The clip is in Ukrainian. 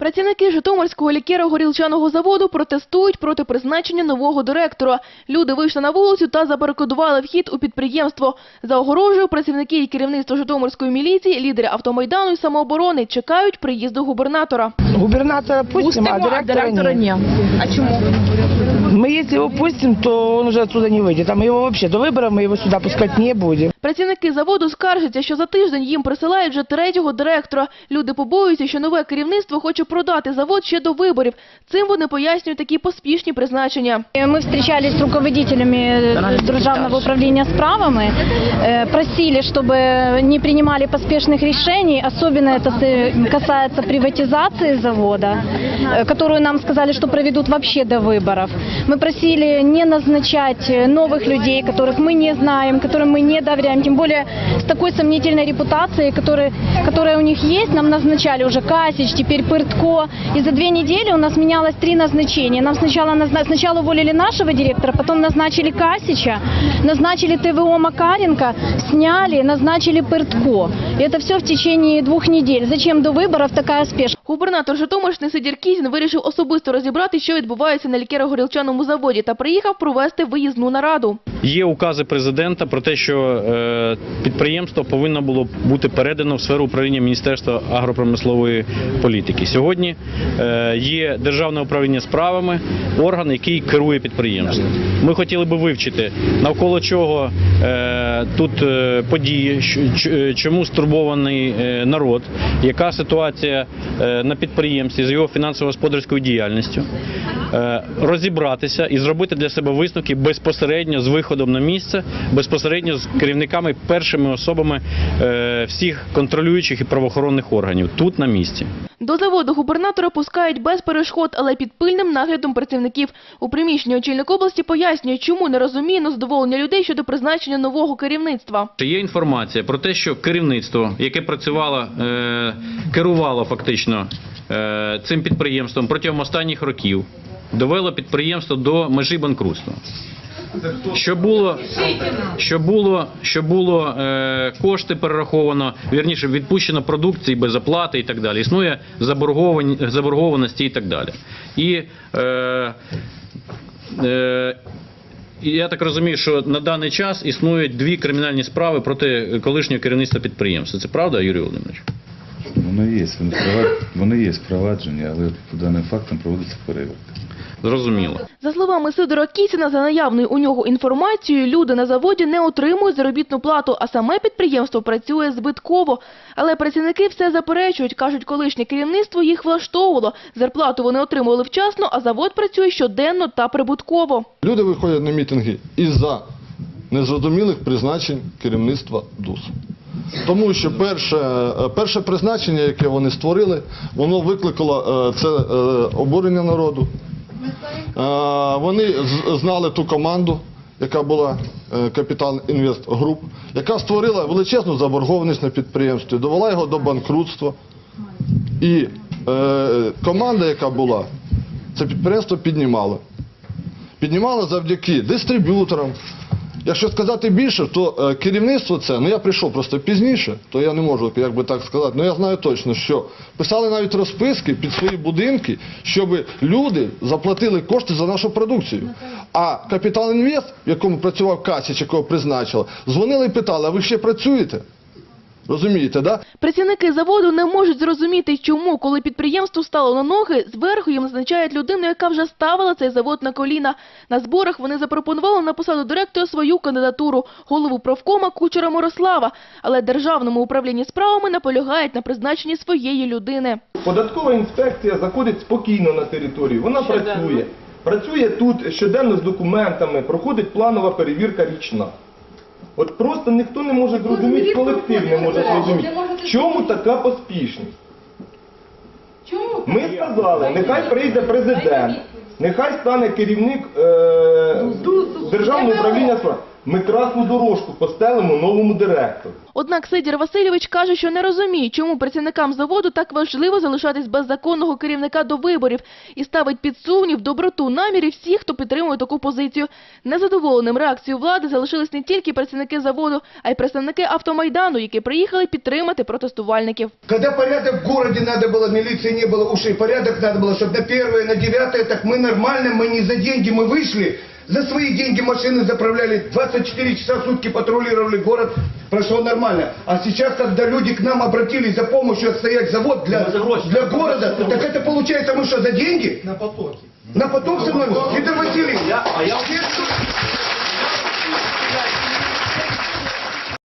Працівники Житомирського лікеро-горілчаного заводу протестують проти призначення нового директора. Люди вийшли на вулицю та забарикадували вхід у підприємство. За огорожею працівники і керівництво Житомирської міліції, лідери автомайдану і самооборони чекають приїзду губернатора. Губернатора пустимо, а директора, ні. А чому? Мы если его пустим, то он уже отсюда не выйдет. А мы его вообще до выборов мы его сюда пускать не будем. Працівники заводу скаржаться, що за тиждень їм присилають вже третього директора. Люди побоюються, що нове керівництво хоче продати завод ще до виборів. Цим вони пояснюють такі поспішні призначення. Мы встречались с руководителями э, Державного управления справами, э, просили, чтобы не принимали поспешных решений, особенно это с- касается приватизации завода, э, которую нам сказали, что проведут вообще до выборов. Мы просили не назначать э, новых людей, которых мы не знаем, которым мы не доверяем, тем более с такой сомнительной репутацией, который- которая у них есть. Нам назначали уже Касич, теперь Пыртко. И за две недели у нас менялось три назначения. Нам сначала, назна- сначала уволили нашего директора, потом назначили Касича, назначили ТВО Макаренко, сняли, назначили Пыртко. И это все в течение двух недель. Зачем до выборов такая спешка? Губернатор Житомирщини Сидір Кізін вирішив особисто розібрати, що відбувається на лікеро-горілчаному заводі, та приїхав провести виїзну нараду. Є укази президента про те, що е, підприємство повинно було бути передано в сферу управління Міністерства агропромислової політики. Сьогодні е, є державне управління справами, орган, який керує підприємством. Ми хотіли би вивчити навколо чого е, тут події, чому стурбований народ, яка ситуація на підприємстві з його фінансово-господарською діяльністю, розібратися і зробити для себе висновки безпосередньо з виходом на місце, безпосередньо з керівниками, першими особами е, всіх контролюючих і правоохоронних органів тут на місці. До заводу губернатора пускають без перешкод, але під пильним наглядом працівників. У приміщенні очільник області пояснює, чому не розуміє незадоволення людей щодо призначення нового керівництва. Є інформація про те, що керівництво, яке працювало, е, керувало фактично е, цим підприємством протягом останніх років, довело підприємство до межі банкрутства. Що було, що було, що було е, кошти перераховано, вірніше відпущено продукції без оплати і так далі. Існує заборгованості і так далі. І е, е, я так розумію, що на даний час існують дві кримінальні справи проти колишнього керівництва підприємства. Це правда, Юрій Володимирович? Воно є, воно, є провадження, але по даним фактам проводиться перевірка. Зрозуміло. За словами Сидора Кісіна, за наявною у нього інформацією, люди на заводі не отримують заробітну плату, а саме підприємство працює збитково. Але працівники все заперечують, кажуть, колишнє керівництво їх влаштовувало. Зарплату вони отримували вчасно, а завод працює щоденно та прибутково. Люди виходять на мітинги із-за незрозумілих призначень керівництва ДУС. Тому що перше, е, перше призначення, яке вони створили, воно викликало е, це е, обурення народу. Е, Вони знали ту команду, яка була капітан Капітал Інвест Груп, яка створила величезну заборгованість на підприємстві, довела його до банкрутства. І е, команда, яка була, це підприємство піднімало. піднімала завдяки дистриб'юторам. Якщо сказати більше, то е, керівництво це, ну я прийшов просто пізніше, то я не можу як би так сказати, ну я знаю точно, що писали навіть розписки під свої будинки, щоб люди заплатили кошти за нашу продукцію. А Капітал Інвест, в якому працював Касіч, якого призначили, дзвонили і питали, а ви ще працюєте? Розумієте, да? Працівники заводу не можуть зрозуміти, чому, коли підприємство стало на ноги, зверху їм назначають людину, яка вже ставила цей завод на коліна. На зборах вони запропонували на посаду директора свою кандидатуру – голову профкома Кучера Мирослава. Але Державному управлінні справами наполягають на призначенні своєї людини. Податкова інспекція заходить спокійно на територію, вона працює. Працює тут щоденно з документами, проходить планова перевірка річна. От просто ніхто не може зрозуміти, колектив не може зрозуміти, в чому така поспішність. Ми сказали, нехай прийде президент, нехай стане керівник е, державного управління справ. ми красну дорожку постелимо новому директору. Однак Сидір Васильович каже, що не розуміє, чому працівникам заводу так важливо залишатись без законного керівника до виборів і ставить під сумнів доброту намірів всіх, хто підтримує таку позицію. Незадоволеним реакцією влади залишились не тільки працівники заводу, а й представники автомайдану, які приїхали підтримати протестувальників. Когда порядок в городе надо было, милиции не было ушей, порядок надо было, чтобы на первое, на девятое, так мы нормально, мы не за деньги, мы вышли, За свои деньги машины заправляли, 24 часа в сутки патрулировали город, прошло нормально. А сейчас, когда люди к нам обратились за помощью отстоять завод для, для города, так это получается мы что, за деньги? На потоке. На поток становимся? Виктор Васильевич, все, что-